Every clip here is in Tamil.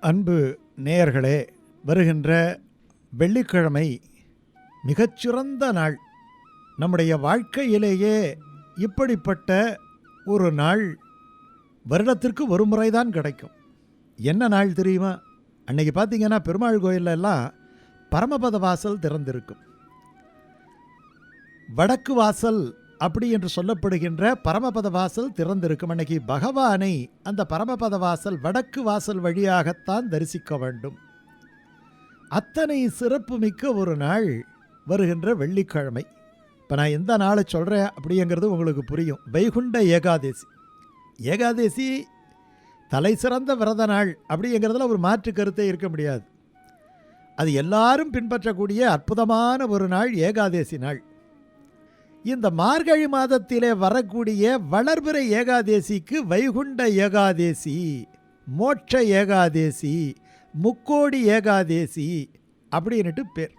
அன்பு நேயர்களே வருகின்ற வெள்ளிக்கிழமை மிகச்சிறந்த நாள். நம்முடைய வாழ்க்கையிலேயே இப்படிப்பட்ட ஒரு நாள் வருடத்திற்கு ஒரு முறை தான் கிடைக்கும். என்ன நாள் தெரியுமா? அன்னைக்கு பார்த்தீங்கன்னா பெருமாள் கோயில்ல எல்லாம் பரமபத வாசல் திறந்திருக்கும். வடக்கு வாசல் அப்படி என்று சொல்லப்படுகின்ற பரமபத வாசல் திறந்திருக்கும் அன்னைக்கு பகவானை அந்த பரமபத வாசல் வடக்கு வாசல் வழியாகத்தான் தரிசிக்க வேண்டும். அத்தனை சிறப்புமிக்க ஒரு நாள் வருகின்ற வெள்ளிக்கிழமை. இப்போ நான் எந்த நாளை சொல்கிறேன் அப்படிங்கிறது உங்களுக்கு புரியும். வைகுண்ட ஏகாதேசி. ஏகாதேசி தலை சிறந்த விரத நாள் அப்படிங்கிறதுல ஒரு மாற்று கருத்தே இருக்க முடியாது. அது எல்லாரும் பின்பற்றக்கூடிய அற்புதமான ஒரு நாள் ஏகாதேசி நாள். இந்த மார்கழி மாதத்திலே வரக்கூடிய வளர்பிறை ஏகாதேசிக்கு வைகுண்ட ஏகாதேசி மோட்ச ஏகாதேசி முக்கோடி ஏகாதேசி அப்படின்னுட்டு பேர்.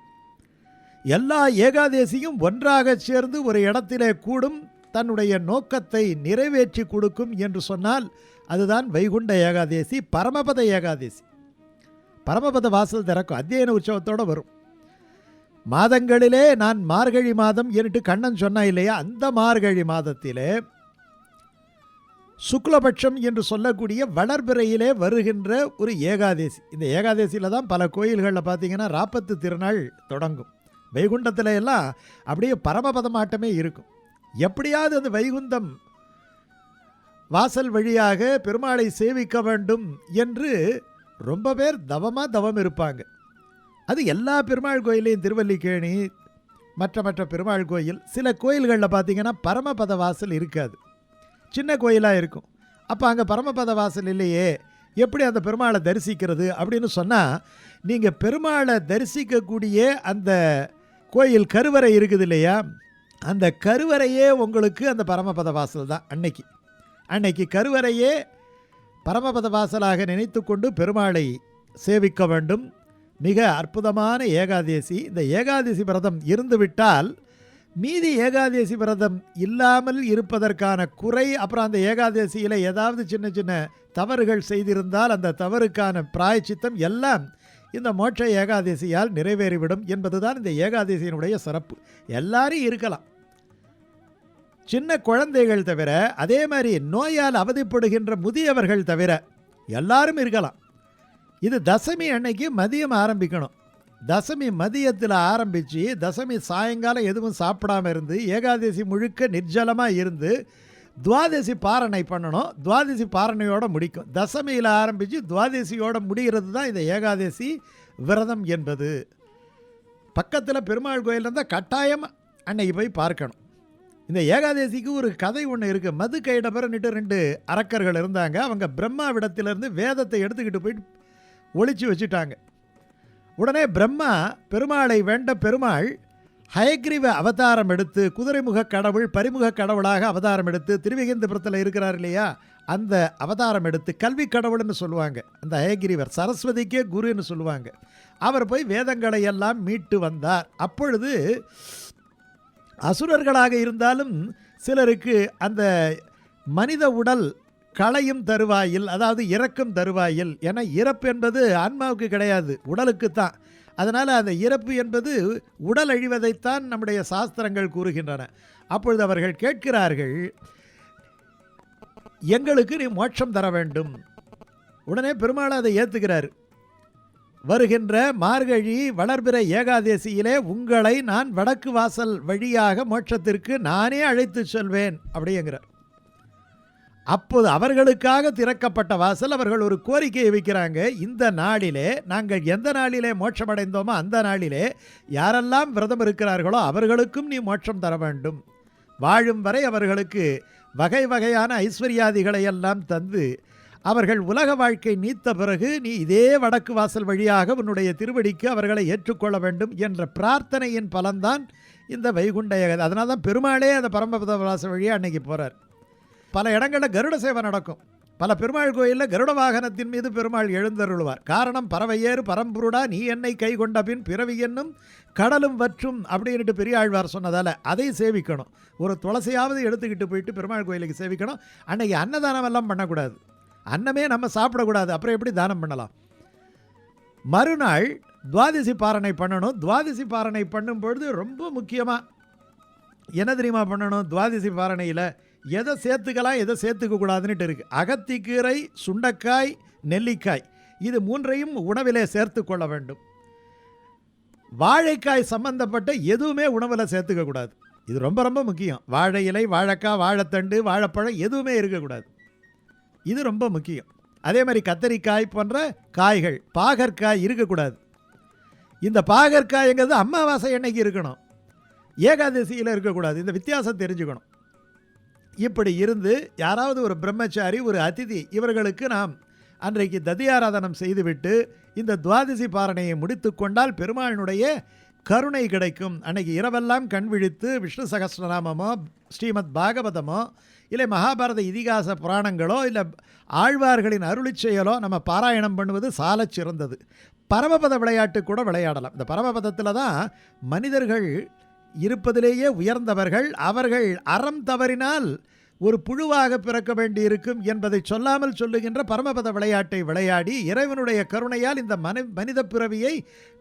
எல்லா ஏகாதேசியும் ஒன்றாக சேர்ந்து ஒரு இடத்திலே கூடும் தன்னுடைய நோக்கத்தை நிறைவேற்றி கொடுக்கும் என்று சொன்னால் அதுதான் வைகுண்ட ஏகாதேசி பரமபத ஏகாதேசி. பரமபத வாசல் திறக்கும் அத்தியன உற்சவத்தோடு வரும். மாதங்களிலே நான் மார்கழி மாதம் என்னட்டு கண்ணன் சொன்னா இல்லையா? அந்த மார்கழி மாதத்திலே சுக்லபட்சம் என்று சொல்லக்கூடிய வளர்பிறையிலே வருகின்ற ஒரு ஏகாதேசி. இந்த ஏகாதேசியில் தான் பல கோயில்களில் பார்த்தீங்கன்னா ராப்பத்து திருநாள் தொடங்கும். வைகுண்டத்தில் எல்லாம் அப்படியே பரமபதமாட்டமே இருக்கும். எப்படியாவது அந்த வைகுந்தம் வாசல் வழியாக பெருமாளை சேவிக்க வேண்டும் என்று ரொம்ப பேர் தவமாக தவம் இருப்பாங்க. அது எல்லா பெருமாள் கோயிலையும் திருவல்லிக்கேணி மற்ற மற்ற பெருமாள் கோயில் சில கோயில்களில் பார்த்தீங்கன்னா பரமபத வாசல் இருக்காது. சின்ன கோயிலாக இருக்கும். அப்போ அங்கே பரமபத வாசல் இல்லையே எப்படி அந்த பெருமாளை தரிசிக்கிறது அப்படின்னு சொன்னால் நீங்கள் பெருமாளை தரிசிக்கக்கூடிய அந்த கோயில் கருவறை இருக்குது இல்லையா? அந்த கருவறையே உங்களுக்கு அந்த பரமபத வாசல் தான் அன்னைக்கு. அன்னைக்கு கருவறையே பரமபத வாசலாக நினைத்து கொண்டு பெருமாளை சேவிக்க வேண்டும். மிக அற்புதமான ஏகாதேசி. இந்த ஏகாதசி விரதம் இருந்துவிட்டால் மீதி ஏகாதசி விரதம் இல்லாமல் இருப்பதற்கான குறை அப்புறம் அந்த ஏகாதசியில் ஏதாவது சின்ன சின்ன தவறுகள் செய்திருந்தால் அந்த தவறுக்கான பிராயச்சித்தம் எல்லாம் இந்த மோட்ச ஏகாதசியால் நிறைவேறிவிடும் என்பதுதான் இந்த ஏகாதசியினுடைய சிறப்பு. எல்லாரும் இருக்கலாம். சின்ன குழந்தைகள் தவிர அதே மாதிரி நோயால் அவதிப்படுகின்ற முதியவர்கள் தவிர எல்லாரும் இருக்கலாம். இது தசமி அன்னைக்கு மதியம் ஆரம்பிக்கணும். தசமி மதியத்தில் ஆரம்பித்து தசமி சாயங்காலம் எதுவும் சாப்பிடாம இருந்து ஏகாதசி முழுக்க நிர்ஜலமாக இருந்து துவாதசி பாரணை பண்ணணும். துவாதசி பாரணையோடு முடிக்கும். தசமியில் ஆரம்பித்து துவாதசியோடு முடிகிறது தான் இந்த ஏகாதசி விரதம் என்பது. பக்கத்தில் பெருமாள் கோயில் இருந்தால் கட்டாயம் அன்னைக்கு போய் பார்க்கணும். இந்த ஏகாதசிக்கு ஒரு கதை ஒன்று இருக்குது மது கைடபரன்னுட்டு ரெண்டு அரக்கர்கள் இருந்தாங்க. அவங்க பிரம்மாவிடத்திலிருந்து வேதத்தை எடுத்துக்கிட்டு போயிட்டு ஒழிச்சு வச்சுட்டாங்க. உடனே பிரம்மா பெருமாளை வேண்ட பெருமாள் ஹயக்ரீவ அவதாரம் எடுத்து குதிரைமுக கடவுள் பரிமுக கடவுளாக அவதாரம் எடுத்து திருவிகந்தபுரத்தில் இருக்கிறார் இல்லையா அந்த அவதாரம் எடுத்து கல்வி கடவுள்னு சொல்லுவாங்க. அந்த ஹயகிரிவர் சரஸ்வதிக்கே குருன்னு சொல்லுவாங்க. அவர் போய் வேதங்களை எல்லாம் மீட்டு வந்தார். அப்பொழுது அசுரர்களாக இருந்தாலும் சிலருக்கு அந்த மனித உடல் களையும் தருவாயில் அதாவது இறக்கும் தருவாயில். என இறப்பு என்பது ஆன்மாவுக்கு கிடையாது உடலுக்கு தான். அதனால் அந்த இறப்பு என்பது உடல் அழிவதைத்தான் நம்முடைய சாஸ்திரங்கள் கூறுகின்றன. அப்பொழுது அவர்கள் கேட்கிறார்கள் எங்களுக்கு நீ மோட்சம் தர வேண்டும். உடனே பெருமாள் அதை ஏற்றுக்கிறார் வருகின்ற மார்கழி வளர்பிற ஏகாதேசியிலே உங்களை நான் வடக்கு வாசல் வழியாக மோட்சத்திற்கு நானே அழைத்து செல்வேன் அப்படிங்கிறார். அப்போது அவர்களுக்காக திறக்கப்பட்ட வாசல் அவர்கள் ஒரு கோரிக்கையை வைக்கிறாங்க. இந்த நாளிலே நாங்கள் எந்த நாளிலே மோட்சம் அடைந்தோமோ அந்த நாளிலே யாரெல்லாம் விரதம் இருக்கிறார்களோ அவர்களுக்கும் நீ மோட்சம் தர வேண்டும். வாழும் வரை அவர்களுக்கு வகை வகையான ஐஸ்வர்யாதிகளை எல்லாம் தந்து அவர்கள் உலக வாழ்க்கை நீத்த பிறகு நீ இதே வடக்கு வாசல் வழியாக உன்னுடைய திருவடிக்கு அவர்களை ஏற்றுக்கொள்ள வேண்டும் என்ற பிரார்த்தனையின் பலன்தான் இந்த வைகுண்ட ஏகாதி அதனால தான் பெருமாளே அந்த பரமபத வாசல் வழியாக அன்னைக்கு போகிறார் பல இடங்களில் கருட சேவை நடக்கும். பல பெருமாள் கோயிலில் கருட வாகனத்தின் மீது பெருமாள் எழுந்தருள்வார். காரணம் பறவையேறு பரம்புருடா நீ என்னை கை கொண்ட பின் பிறவி என்னும் கடலும் வற்றும் அப்படின்ட்டு பெரியாழ்வார் சொன்னதால் அதை சேவிக்கணும். ஒரு துளசியாவது எடுத்துக்கிட்டு போயிட்டு பெருமாள் கோயிலுக்கு சேவிக்கணும். அன்னைக்கு அன்னதானம் எல்லாம் பண்ணக்கூடாது. அன்னமே நம்ம சாப்பிடக்கூடாது. அப்புறம் எப்படி தானம் பண்ணலாம்? மறுநாள் துவாதிசி பாரணை பண்ணணும். துவாதிசி பாரணை பண்ணும் பொழுது ரொம்ப முக்கியமாக என்ன தெரியுமா பண்ணணும்? துவாதிசி பாரணையில் எதை சேர்த்துக்கலாம் எதை சேர்த்துக்க கூடாதுன்னுட்டு இருக்குது அகத்திக்கீரை சுண்டைக்காய் நெல்லிக்காய். இது மூன்றையும் உணவிலே சேர்த்து கொள்ள வேண்டும். வாழைக்காய் சம்பந்தப்பட்ட எதுவுமே உணவில் சேர்த்துக்க கூடாது. இது ரொம்ப ரொம்ப முக்கியம். வாழை இலை வாழைக்காய் வாழைத்தண்டு வாழைப்பழம் எதுவுமே இருக்கக்கூடாது. இது ரொம்ப முக்கியம். அதே மாதிரி கத்தரிக்காய் போன்ற காய்கள் பாகற்காய் இருக்கக்கூடாது. இந்த பாகற்காய்ங்கிறது அமாவாசை அன்னைக்கு இருக்கணும். ஏகாதசியில் இருக்கக்கூடாது. இந்த வித்தியாசம் தெரிஞ்சுக்கணும். இப்படி இருந்து யாராவது ஒரு பிரம்மச்சாரி ஒரு அதிதி இவர்களுக்கு நாம் அன்றைக்கு ததியாராதனம் செய்துவிட்டு இந்த துவாதசி பாரணையை முடித்து கொண்டால் பெருமாளினுடைய கருணை கிடைக்கும். அன்னைக்கு இரவெல்லாம் கண் விழித்து விஷ்ணு சகசிரநாமமோ ஸ்ரீமத் பாகவதமோ இல்லை மகாபாரத இதிகாச புராணங்களோ இல்லை ஆழ்வார்களின் அருளி செயலோ நம்ம பாராயணம் பண்ணுவது சால சிறந்தது. பரமபத விளையாட்டு கூட விளையாடலாம். இந்த பரமபதத்தில் தான் மனிதர்கள் இருப்பதிலேயே உயர்ந்தவர்கள் அவர்கள் அறம் தவறினால் ஒரு புழுவாக பிறக்க வேண்டியிருக்கும் என்பதை சொல்லாமல் சொல்லுகின்ற பரமபத விளையாட்டை விளையாடி இறைவனுடைய கருணையால் இந்த மனி மனித பிறவியை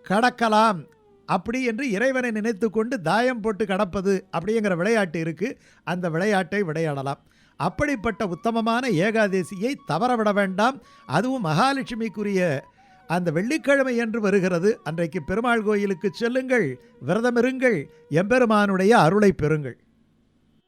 கடக்கலாம். அப்படி என்று இறைவனை நினைத்து கொண்டு தாயம் போட்டு கடப்பது அப்படிங்கிற விளையாட்டு இருக்குது அந்த விளையாட்டை விளையாடலாம். அப்படிப்பட்ட உத்தமமான ஏகாதேசியை தவறவிட வேண்டாம். அதுவும் மகாலட்சுமிக்குரிய அந்த வெள்ளிக்கிழமை என்று வருகிறது. அன்றைக்கு பெருமாள் கோயிலுக்கு செல்லுங்கள் விரதமிருங்கள் எம்பெருமானுடைய அருளை பெறுங்கள்.